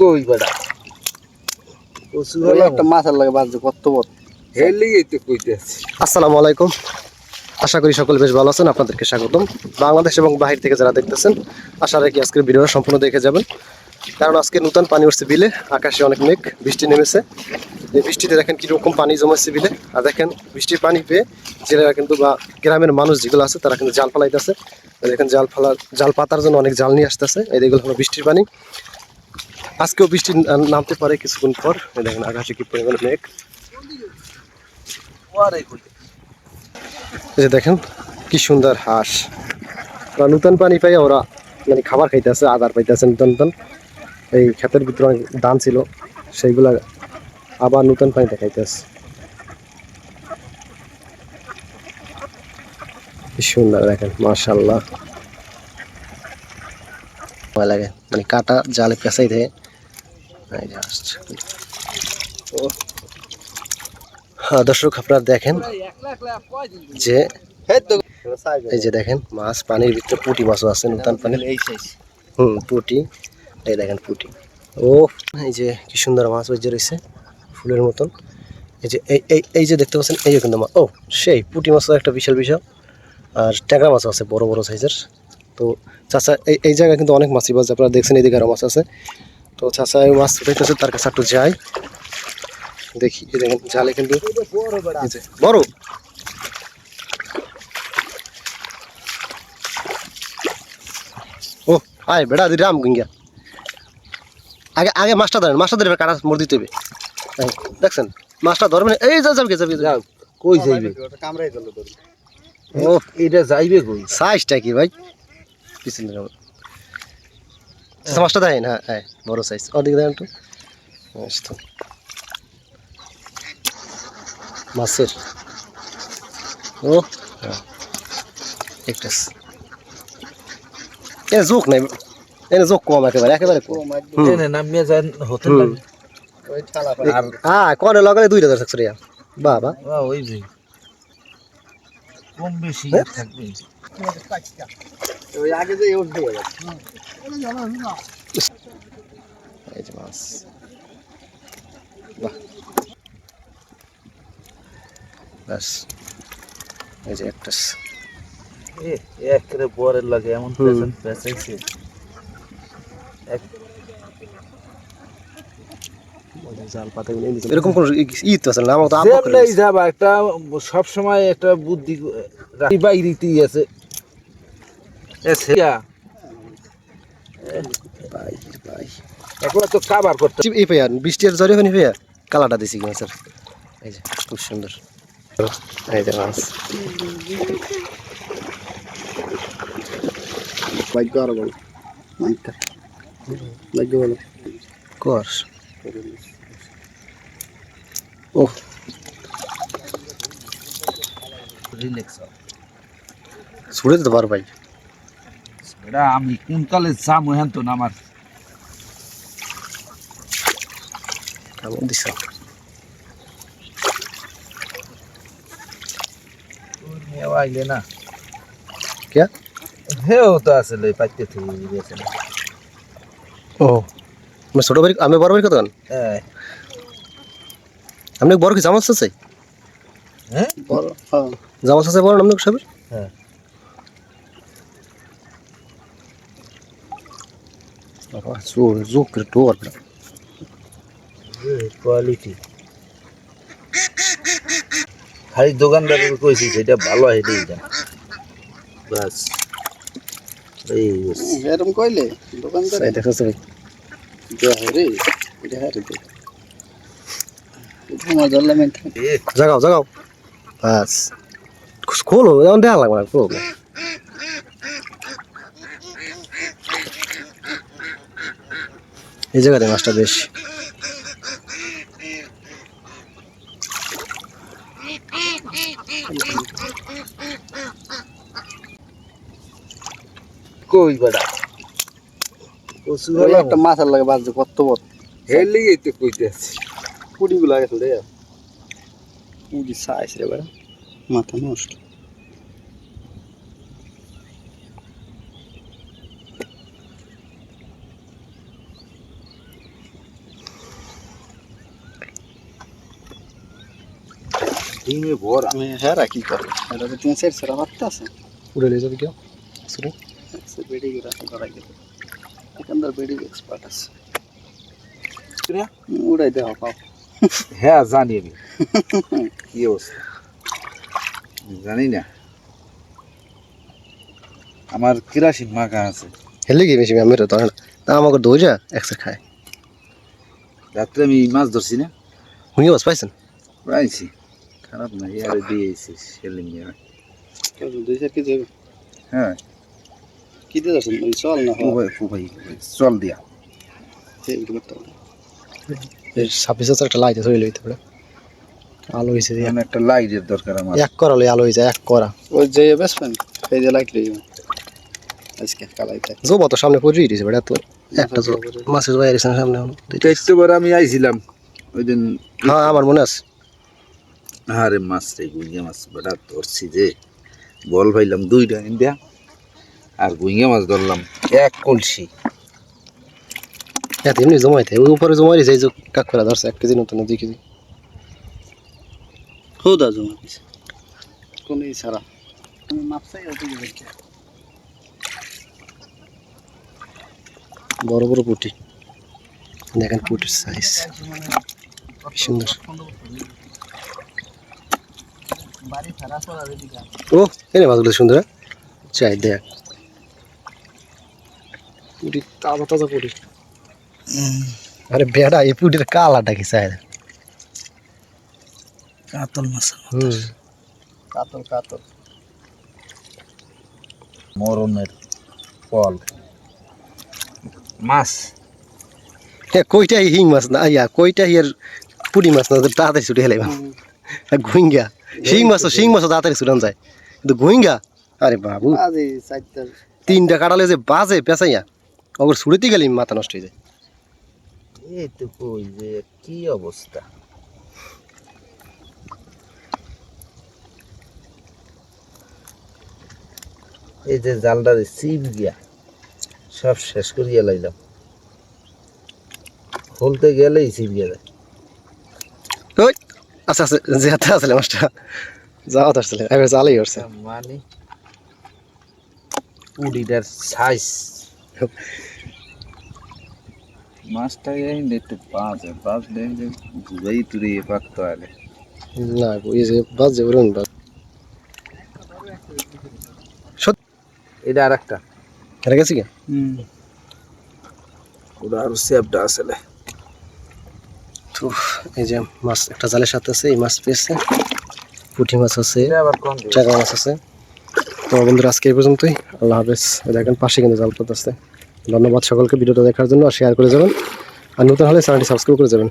কই বেড়া কচু হলো একটা মাছের লাগে বাজছে কত বড়? হের লিগেই তো কইতেছি আসসালামু আলাইকুম। আশা করি সকলে বেশ ভালো আছেন আপনাদেরকে স্বাগতম। বাংলাদেশ এবং বাহির থেকে যারা দেখতেছেন আশা রাখি আজকের ভিডিওটা সম্পূর্ণ দেখে যাবেন। কারণ আজকে নতুন পানি উঠছে বিলে আকাশে অনেক মেঘ বৃষ্টি নেমেছে। এই বৃষ্টিতে দেখেন কীরকম পানি জমেছে বিলে। আর দেখেন বৃষ্টির পানি পেয়ে জেলেরা কিন্তু বা গ্রামের মানুষ যেগুলো আছে তারা কিন্তু জাল ফালাইতেছে। দেখেন জাল ফালা জাল পাতার জন্য অনেক জাল নিয়ে আসতেছে। এই দেখগুলো হলো বৃষ্টির পানি। আজকেও বৃষ্টি নামতে পারে কিছুক্ষণ পর। দেখেন আকাশে কি পরিমাণ মেঘ। এই যে দেখেন কি সুন্দর হাঁস। ওরা নতুন পানি পাই ওরা মানে খাবার খাইতেছে, আদার পাইতেছে নতুন নতুন। এই ক্ষেতের ভিতরে অনেক ধান ছিল, সেইগুলা আবার নতুন পানিতে খাইতেছে কি সুন্দর দেখেন মার্শাল্লাহ ভয় লাগে মানে কাটা জালে পেঁচাই দেয় এই যে আসছে ও হ্যাঁ দর্শক আপনারা দেখেন যে এই যে দেখেন মাছ পানির ভিতরে পুঁটি মাছও আছে নতুন পানির। হুম পুঁটি। এই দেখেন পুঁটি। ও এই যে কি সুন্দর মাছ ওই যে রয়েছে ফুলের মতন। এই যে এই এই এই যে দেখতে পাচ্ছেন এই যে কিন্তু মাছ ও সেই পুঁটি মাছও একটা বিশাল বিশাল। আর ট্যাংরা মাছও আছে বড় বড় সাইজের তো চাচা এই এই জায়গায় কিন্তু অনেক মাছই বাজ আপনারা দেখছেন এদিকে আরও মাছ আছে। তো চাচা এই মাছ উঠাইতেছে তার কাছে একটু যাই। দেখি এই দেখেন জালে কিন্তু বড়। ও আয় বেড়া দি রাম গঙ্গা। আগে আগে মাছটা ধরেন মাছটা ধরে কাটা মোর দিতে হবে। দেখছেন মাছটা ধরবেন এই যা যাবে যাবে যাও কই যাইবে? কামড়াই ও এটা যাইবে কই? সাইজটা কি ভাই? পিছনে মাছটা দেয় না হ্যাঁ বড় সাইজ ওদিকে দেন একটু মাছের ও হ্যাঁ একটা এ জোক নাই এনে জোক কম একেবারে একেবারে কম নামিয়ে যান হতে হ্যাঁ কনে লাগালে দুইটা দশ একশো টাকা বাবা ওই যে কম বেশি? থাকবে ওই আগে যে উঠতে গেল। এই যে মাছ। বাহ। এই যে একটা এ একরে বরের লাগে এমন। পেছন এক এরকম কোনো ই তো আছে না? আমার তো একটা সব সময় একটা বুদ্ধি রাখি। বাইরেতেই আছে। এ সেয়া ভাই ভাই একবার তো কাবার করতে এই ভাইয়া বৃষ্টি আর জ্বরে হয়নি ভাইয়া? কালাটা দিছি কি মাছের এই যে খুব সুন্দর। এই যে মাছ। ভাগ্য আরও মাইকা ভাগ্য বলো কর ও রিল্যাক্স ছুড়ে দিতে পারো ভাই। এটা আমি কোন কালে যাম হেন তো না আমার? আইলে না। কে? হেও তো আসলে পাইতে থেকে গেছে ও আমি ছোট বাড়ি আমি বড় বাড়ি কত হ্যাঁ। আপনি বড় কি জামাস আছে হ্যাঁ? বড় জামাস আছে বড় আপনি সবের হ্যাঁ। জোর করে টোর কোয়ালিটি খালি দোকানদারের কইছি সেটা ভালো হেঁটেই যা বাস এই। এরকম কইলে দোকানদার এই দেখছ ভাই রে এটা হারে দে তোমার এটা এ, জাগাও জাগাও বাস খোলো যেমন দেখা লাগবে না খোলো এই জায়গাতে মাছটা বেশ। কই বেড়া একটা মাছের লাগে বাজছে কত বড়। হের লিগেই তো কইতেছি পুডিগুলো গেছে রে পুডি সাইজ রে ভাই মাথা নষ্ট। ডিমে ভরা আমি হেরা কি করে এটা তো তিন চার সেরা আছে উড়ে নিয়ে যাবে কেউ শুনে বেডি করে আছে গেল এখানকার বেডি এক্সপার্ট আছে উড়াই দেওয়া পাও হ্যাঁ জানি আমি কি অবস্থা জানি না আমার কিরাসিন মাখা আছে হেলে গিয়ে বেশি আমি তো না আমাকে দৌড়া একসাথে খায় রাত্রে আমি মাছ ধরছি না হুঁয়ে বাস পাইছেন পাইছি খারাপ না ইয়ারে দিয়েছি ইয়ারে দুই চার কেজি হবে? হ্যাঁ। কি দিয়ে যাচ্ছেন? চল না ফুবাই ফুবাই চল দিয়া। ছাব্বিশ হাজার একটা লইতে পারে। আলো হয়েছে একটা লাইটের দরকার আমার। এক করা লই আলো হয়ে যায় এক করা। ওই যে বেসবেন সেই দিয়ে লাইট লইব আজকে কালাই থাকে জোবা তো সামনে পড়েই দিয়েছে বেটা তো। একটা জো মাছের বাইরে সামনে দুইটা। আমি আইছিলাম ওই দিন হ্যাঁ আমার মনে আছে। আরে মাছ রে গুইঙ্গা মাছ বেটা ধরছি যে। বল পাইলাম দুইটা ইন্ডিয়া আর গুইঙ্গা মাছ ধরলাম এক কলসি। এত এমনি জমাইতে ওই উপরে জমাই দিয়েছে এই যে কাক করে ধরছে এক কেজি নতুন দুই কেজি। খুদা জমা দিছে। কোন ওটি বড় বড় পুটি। দেখেন পুটির সাইজ সুন্দর। ও এনে মাছগুলো সুন্দর হ্যাঁ? চাই দেখ। পুটি তাজা তাজা পুটি আরে বেড়া এই পুটির কালারটা কি চাই? কাতল মাছ হুম। কাতল কাতল। মরণের ফল। মাছ। হ্যাঁ কইটা হিং মাছ না ইয়া কইটা ইয়ার পুটি মাছ না তাড়াতাড়ি ছুটে হেলাই গুইঙ্গা শিং মাছ শিং মাছ তাড়াতাড়ি ছুটান যায়। কিন্তু গুইঙ্গা আরে বাবু। তিনটা কাটালে যে বাজে পেঁচাইয়া ওগুলো ছুড়েতে গেলে মাথা নষ্ট হয়ে যায়। যে কি অবস্থা? এই যে জালটারে চিপ গিয়া সব শেষ করিয়া লাইলাম। খুলতে গেলেই চিপ গিয়া যায়। আচ্ছা আচ্ছা যেতে আসলে মাছটা। যাওয়া তো আসলে এবার জালেই উঠছে মানে পুডিটার সাইজ মাছটা এই একটু পাঁচ পাঁচ দেখে ঘুরাই তুরিয়ে পাকতে আলে না এই যে বাজ যে বলুন বাজ এটা আর একটা এটা গেছে কি? হুম। ওটা আরও সেপটা আসলে। তো এই যে মাছ একটা জালের সাথে আছে এই মাছ পেয়েছে। পুঁটি মাছ আছে চাকা মাছ আছে। তো বন্ধুরা আজকে এই পর্যন্তই। আল্লাহ হাফেজ। দেখেন পাশে কিন্তু জাল পথ আছে ধন্যবাদ সকলকে ভিডিওটা দেখার জন্য। আর শেয়ার করে যাবেন। আর নতুন হলে চ্যানেলটি সাবস্ক্রাইব করে যাবেন।